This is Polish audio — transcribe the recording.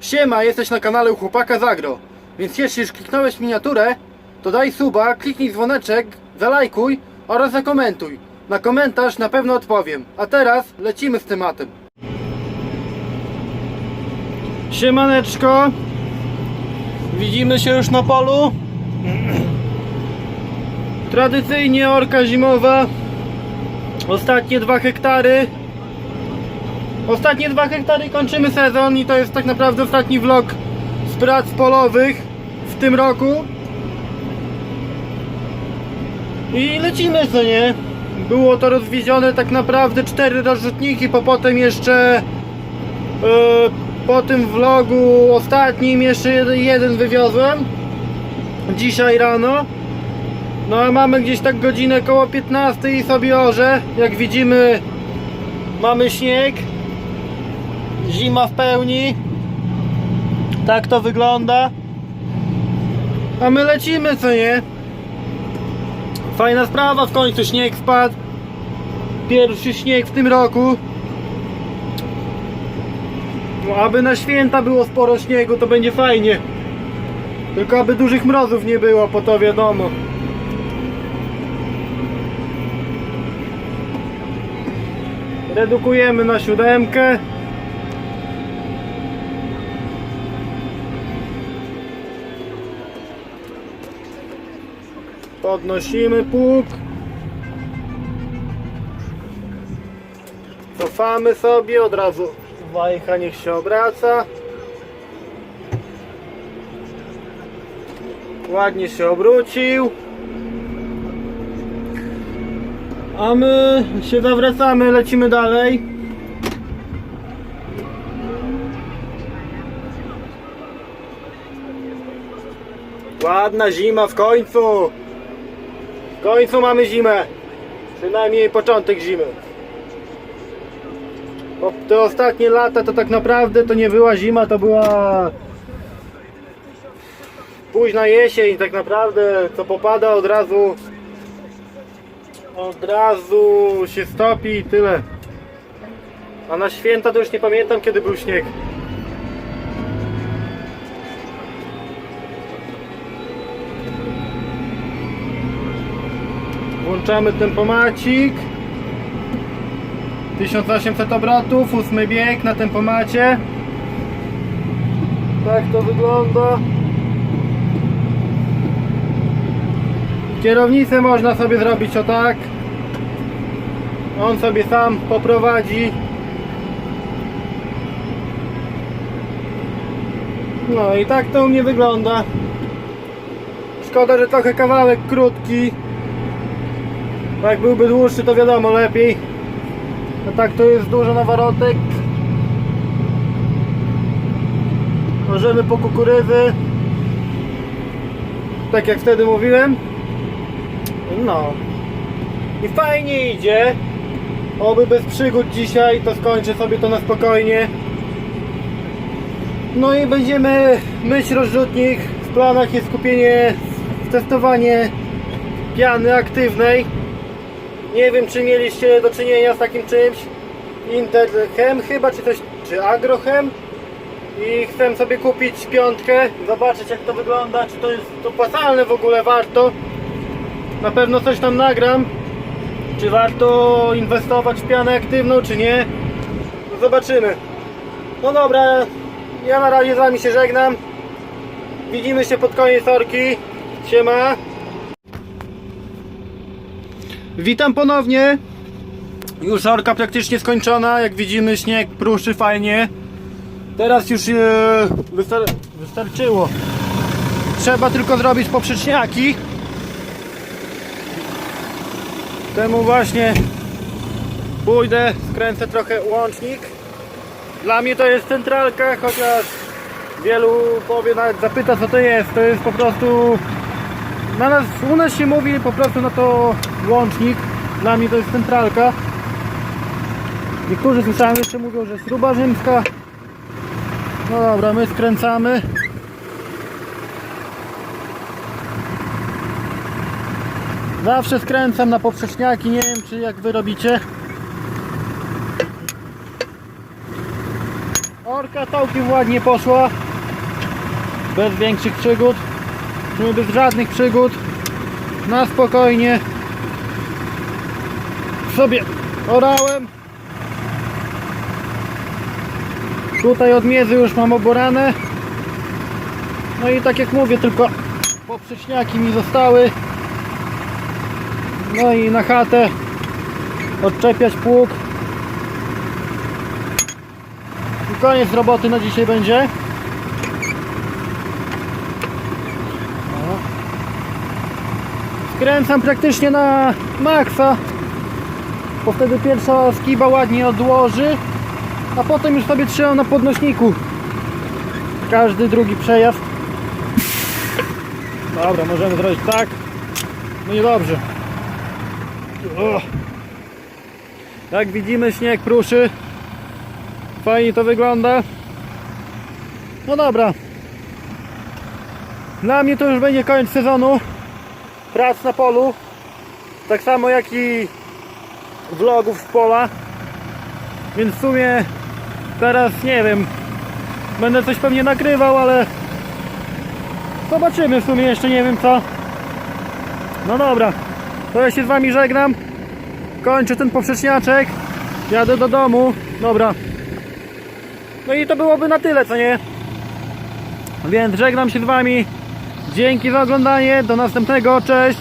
Siema, jesteś na kanale u Chłopaka Zagro. Więc jeśli już kliknąłeś miniaturę, to daj suba, kliknij dzwoneczek, zalajkuj oraz zakomentuj. Na komentarz na pewno odpowiem. A teraz lecimy z tematem. Siemaneczko. Widzimy się już na polu. Tradycyjnie orka zimowa. Ostatnie dwa hektary. Ostatnie dwa hektary kończymy sezon i to jest tak naprawdę ostatni vlog z prac polowych w tym roku. I lecimy co nie? Było to rozwiezione tak naprawdę cztery rozrzutniki, po potem jeszcze e, po tym vlogu ostatnim jeszcze jeden wywiozłem dzisiaj rano. No a mamy gdzieś tak godzinę koło 15 i sobie orze. Jak widzimy mamy śnieg. Zima w pełni. Tak to wygląda. A my lecimy, co nie? Fajna sprawa, w końcu śnieg wpadł. Pierwszy śnieg w tym roku. No, aby na święta było sporo śniegu, to będzie fajnie. Tylko aby dużych mrozów nie było, po to wiadomo. Redukujemy na siódemkę. Podnosimy pług. Cofamy sobie, od razu wajcha niech się obraca. Ładnie się obrócił. A my się zawracamy, lecimy dalej. Ładna zima w końcu. W końcu mamy zimę. Przynajmniej początek zimy. Bo te ostatnie lata to tak naprawdę to nie była zima, to była późna jesień. Tak naprawdę co popada od razu od razu się stopi i tyle. A na święta to już nie pamiętam kiedy był śnieg. Włączamy tempomacik. 1800 obrotów, ósmy bieg na tempomacie. Tak to wygląda. Kierownicę można sobie zrobić o tak. On sobie sam poprowadzi. No i tak to u mnie wygląda. Szkoda, że trochę kawałek krótki. Jak byłby dłuższy, to wiadomo lepiej. No tak to jest dużo nawarotek. Możemy po kukurydzy. Tak jak wtedy mówiłem. No. I fajnie idzie. Oby bez przygód dzisiaj, to skończę sobie to na spokojnie. No i będziemy myć rozrzutnik. W planach jest kupienie, testowanie piany aktywnej. Nie wiem czy mieliście do czynienia z takim czymś. Interchem chyba, czy coś, czy Agrochem. I chcę sobie kupić piątkę, zobaczyć jak to wygląda, czy to jest opłacalne w ogóle, warto. Na pewno coś tam nagram. Czy warto inwestować w pianę aktywną, czy nie? No Zobaczymy. No dobra, ja na razie z wami się żegnam. Widzimy się pod koniec orki. Siema. Witam ponownie. Już orka praktycznie skończona. Jak widzimy śnieg pruszy fajnie. Teraz już e, wystar wystarczyło. Trzeba tylko zrobić poprzeczniaki. Temu właśnie pójdę, skręcę trochę łącznik. Dla mnie to jest centralka, chociaż wielu powie nawet zapyta co to jest. To jest po prostu na nas, u nas się mówi po prostu na to łącznik. Dla mnie to jest centralka. Niektórzy słyszałem jeszcze mówią, że śruba rzymska. No dobra, my skręcamy. Zawsze skręcam na poprzeczniaki, nie wiem czy jak wy robicie. Orka całkiem ładnie poszła. Bez większych przygód. No, Bez żadnych przygód. Na spokojnie. Sobie orałem. Tutaj od miezy już mam oborane. No i tak jak mówię, tylko poprzeczniaki mi zostały. No i na chatę odczepiać pług. I koniec roboty na dzisiaj będzie. Skręcam praktycznie na maksa, bo wtedy pierwsza skiba ładnie odłoży, a potem już sobie trzymam na podnośniku. Każdy drugi przejazd. Dobra, możemy zrobić tak. No i dobrze. Jak widzimy śnieg pruszy. Fajnie to wygląda. No dobra. Dla mnie to już będzie koniec sezonu prac na polu. Tak samo jak i vlogów z pola. Więc w sumie teraz nie wiem. Będę coś pewnie nagrywał, ale zobaczymy w sumie jeszcze nie wiem co. No dobra. To ja się z wami żegnam. Kończę ten poprzeczniaczek. Jadę do domu. Dobra. No i to byłoby na tyle, co nie? Więc żegnam się z wami. Dzięki za oglądanie. Do następnego. Cześć.